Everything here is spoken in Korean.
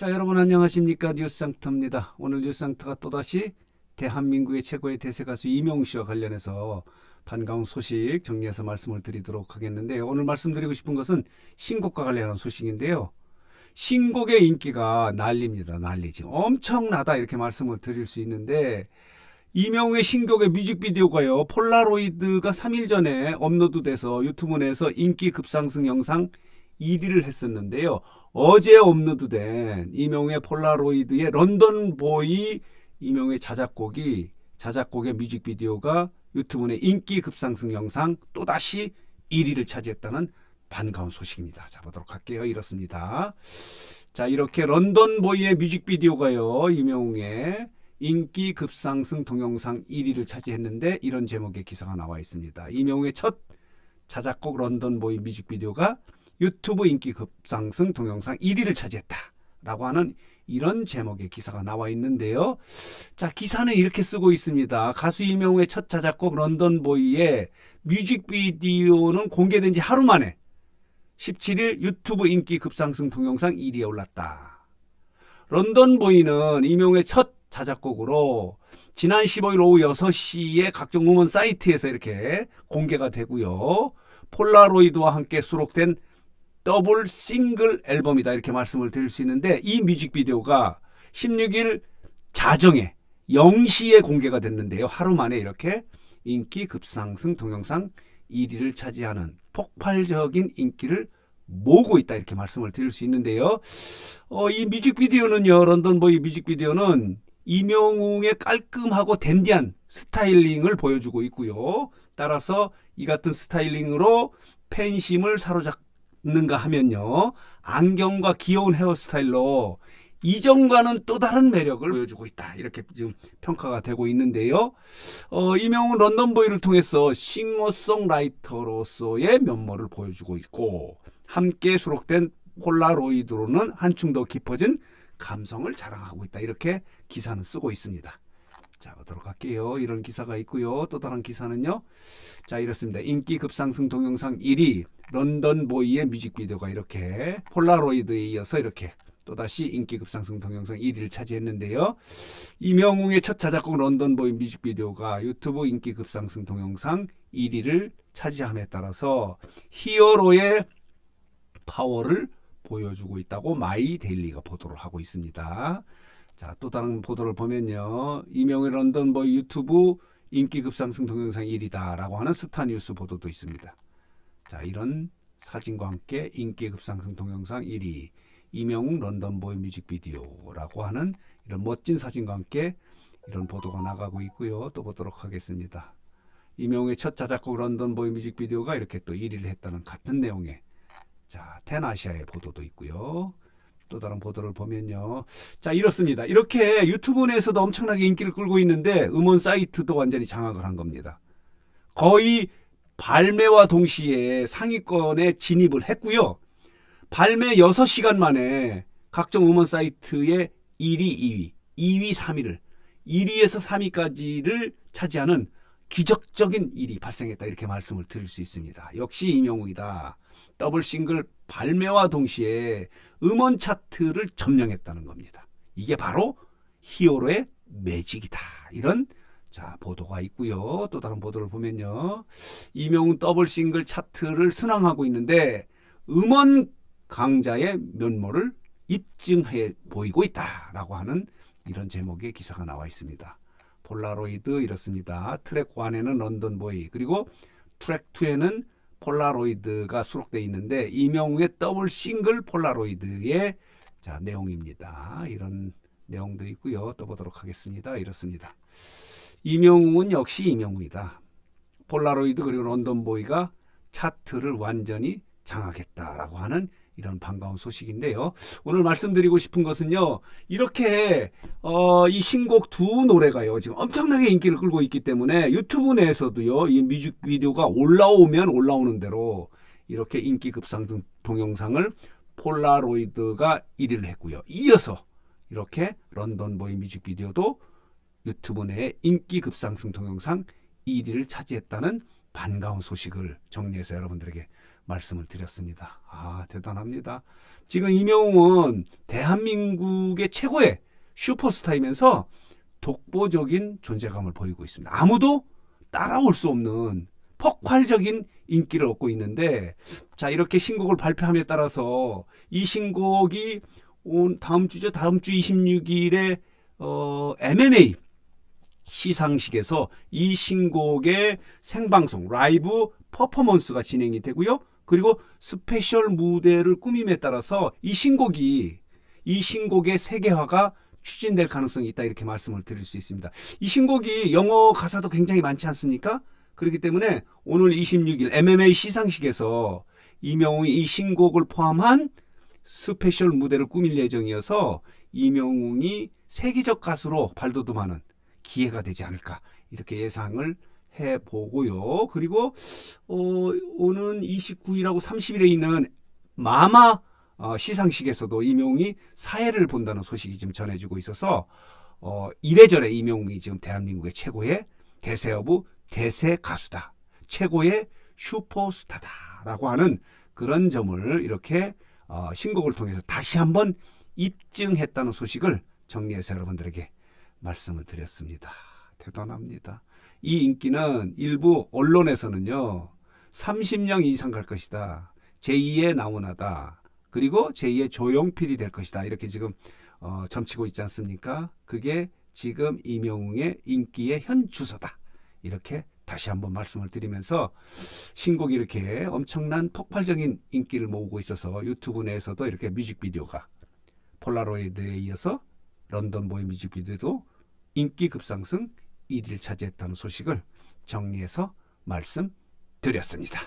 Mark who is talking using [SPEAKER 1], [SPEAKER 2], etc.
[SPEAKER 1] 자, 여러분 안녕하십니까? 뉴스상터입니다. 오늘 뉴스상터가 또다시 대한민국의 최고의 대세 가수 이명웅 씨와 관련해서 반가운 소식 정리해서 말씀을 드리도록 하겠는데 오늘 말씀드리고 싶은 것은 신곡과 관련한 소식인데요. 신곡의 인기가 난립니다. 난리지. 엄청나다 이렇게 말씀을 드릴 수 있는데 이명웅의 신곡의 뮤직비디오가요. 폴라로이드가 3일 전에 업로드돼서 유튜브 내에서 인기 급상승 영상 1위를 했었는데요. 어제 업로드된 이명웅의 폴라로이드의 런던 보이 이명웅의 자작곡이 자작곡의 뮤직비디오가 유튜브 내 인기 급상승 영상 또다시 1위를 차지했다는 반가운 소식입니다. 자 보도록 할게요. 이렇습니다. 자 이렇게 런던 보이의 뮤직비디오가요. 이명웅의 인기 급상승 동영상 1위를 차지했는데 이런 제목의 기사가 나와 있습니다. 이명웅의 첫 자작곡 런던 보이 뮤직비디오가 유튜브 인기 급상승 동영상 1위를 차지했다라고 하는 이런 제목의 기사가 나와 있는데요. 자, 기사는 이렇게 쓰고 있습니다. 가수 이명웅의 첫 자작곡 런던 보이의 뮤직비디오는 공개된 지 하루 만에 17일 유튜브 인기 급상승 동영상 1위에 올랐다. 런던 보이는 이명웅의 첫 자작곡으로 지난 15일 오후 6시에 각종 음원 사이트에서 이렇게 공개가 되고요. 폴라로이드와 함께 수록된 더블 싱글 앨범이다 이렇게 말씀을 드릴 수 있는데 이 뮤직비디오가 16일 자정에 0시에 공개가 됐는데요. 하루 만에 이렇게 인기 급상승 동영상 1위를 차지하는 폭발적인 인기를 모으고 있다 이렇게 말씀을 드릴 수 있는데요. 어, 이 뮤직비디오는요. 런던 보이 뮤직비디오는 이명웅의 깔끔하고 댄디한 스타일링을 보여주고 있고요. 따라서 이 같은 스타일링으로 팬심을 사로잡 는가 하면요. 안경과 귀여운 헤어스타일로 이전과는 또 다른 매력을 보여주고 있다. 이렇게 지금 평가가 되고 있는데요. 어, 이명웅 런던보이를 통해서 싱어송라이터로서의 면모를 보여주고 있고 함께 수록된 폴라로이드로는 한층 더 깊어진 감성을 자랑하고 있다. 이렇게 기사는 쓰고 있습니다. 자, 보도록 할게요. 이런 기사가 있고요. 또 다른 기사는요. 자, 이렇습니다. 인기 급상승 동영상 1위 런던 보이의 뮤직비디오가 이렇게 폴라로이드에 이어서 이렇게 또다시 인기 급상승 동영상 1위를 차지했는데요. 이명웅의 첫 자작곡 런던 보이 뮤직비디오가 유튜브 인기 급상승 동영상 1위를 차지함에 따라서 히어로의 파워를 보여주고 있다고 마이 데일리가 보도를 하고 있습니다. 자, 또 다른 보도를 보면요. 이명의 런던보이 유튜브 인기 급상승 동영상 1위다라고 하는 스타 뉴스 보도도 있습니다. 자, 이런 사진과 함께 인기 급상승 동영상 1위 이명웅 런던 보이 뮤직비디오라고 하는 이런 멋진 사진과 함께 이런 보도가 나가고 있고요. 또 보도록 하겠습니다. 이명웅의 첫 자작곡 런던 보이 뮤직비디오가 이렇게 또 1위를 했다는 같은 내용의 자, 텐아시아의 보도도 있고요. 또 다른 보도를 보면요. 자, 이렇습니다. 이렇게 유튜브 내에서도 엄청나게 인기를 끌고 있는데 음원 사이트도 완전히 장악을 한 겁니다. 거의 발매와 동시에 상위권에 진입을 했고요. 발매 6시간 만에 각종 음원 사이트의 1위, 2위, 2위, 3위를 1위에서 3위까지를 차지하는 기적적인 일이 발생했다 이렇게 말씀을 드릴 수 있습니다. 역시 이명웅이다. 더블 싱글 발매와 동시에 음원 차트를 점령했다는 겁니다. 이게 바로 히어로의 매직이다. 이런 자 보도가 있고요. 또 다른 보도를 보면요. 이명웅 더블 싱글 차트를 순항하고 있는데 음원 강자의 면모를 입증해 보이고 있다라고 하는 이런 제목의 기사가 나와 있습니다. 폴라로이드 이렇습니다. 트랙 1에는 런던 보이 그리고 트랙 2에는 폴라로이드가 수록되어 있는데 이명웅의 더블 싱글 폴라로이드의 자 내용입니다. 이런 내용도 있고요. 또 보도록 하겠습니다. 이렇습니다. 이명웅은 역시 이명웅이다. 폴라로이드 그리고 런던 보이가 차트를 완전히 장악했다라고 하는 이런 반가운 소식인데요. 오늘 말씀드리고 싶은 것은요. 이렇게 어, 이 신곡 두 노래가요. 지금 엄청나게 인기를 끌고 있기 때문에 유튜브 내에서도요. 이 뮤직비디오가 올라오면 올라오는 대로 이렇게 인기 급상승 동영상을 폴라로이드가 1위를 했고요. 이어서 이렇게 런던 보이 뮤직비디오도 유튜브 내에 인기 급상승 동영상 1위를 차지했다는 반가운 소식을 정리해서 여러분들에게 말씀을 드렸습니다. 아, 대단합니다. 지금 이명웅은 대한민국의 최고의 슈퍼스타이면서 독보적인 존재감을 보이고 있습니다. 아무도 따라올 수 없는 폭발적인 인기를 얻고 있는데 자 이렇게 신곡을 발표함에 따라서 이 신곡이 온 다음 주죠 다음 주 26일에 어, MMA 시상식에서 이 신곡의 생방송 라이브 퍼포먼스가 진행이 되고요. 그리고 스페셜 무대를 꾸밈에 따라서 이 신곡이 이 신곡의 세계화가 추진될 가능성이 있다 이렇게 말씀을 드릴 수 있습니다. 이 신곡이 영어 가사도 굉장히 많지 않습니까? 그렇기 때문에 오늘 26일 MMA 시상식에서 이명웅이 이 신곡을 포함한 스페셜 무대를 꾸밀 예정이어서 이명웅이 세계적 가수로 발돋움하는 기회가 되지 않을까 이렇게 예상을 해 보고요. 그리고 어, 오는 29일하고 30일에 있는 마마 어, 시상식에서도 이명웅이 사회를 본다는 소식이 지금 전해지고 있어서 어, 이래저래 이명웅이 지금 대한민국의 최고의 대세어부 대세 가수다. 최고의 슈퍼스타다라고 하는 그런 점을 이렇게 어, 신곡을 통해서 다시 한번 입증했다는 소식을 정리해서 여러분들에게 말씀을 드렸습니다. 대단합니다. 이 인기는 일부 언론에서는요, 30년 이상 갈 것이다. 제2의 나훈아다. 그리고 제2의 조용필이 될 것이다. 이렇게 지금 어, 점치고 있지 않습니까? 그게 지금 이명웅의 인기의 현 주소다. 이렇게 다시 한번 말씀을 드리면서 신곡이 이렇게 엄청난 폭발적인 인기를 모으고 있어서 유튜브 내에서도 이렇게 뮤직비디오가 폴라로이드에 이어서 런던 보이 뮤직비디오도 인기 급상승 1위를 차지했다는 소식을 정리해서 말씀드렸습니다.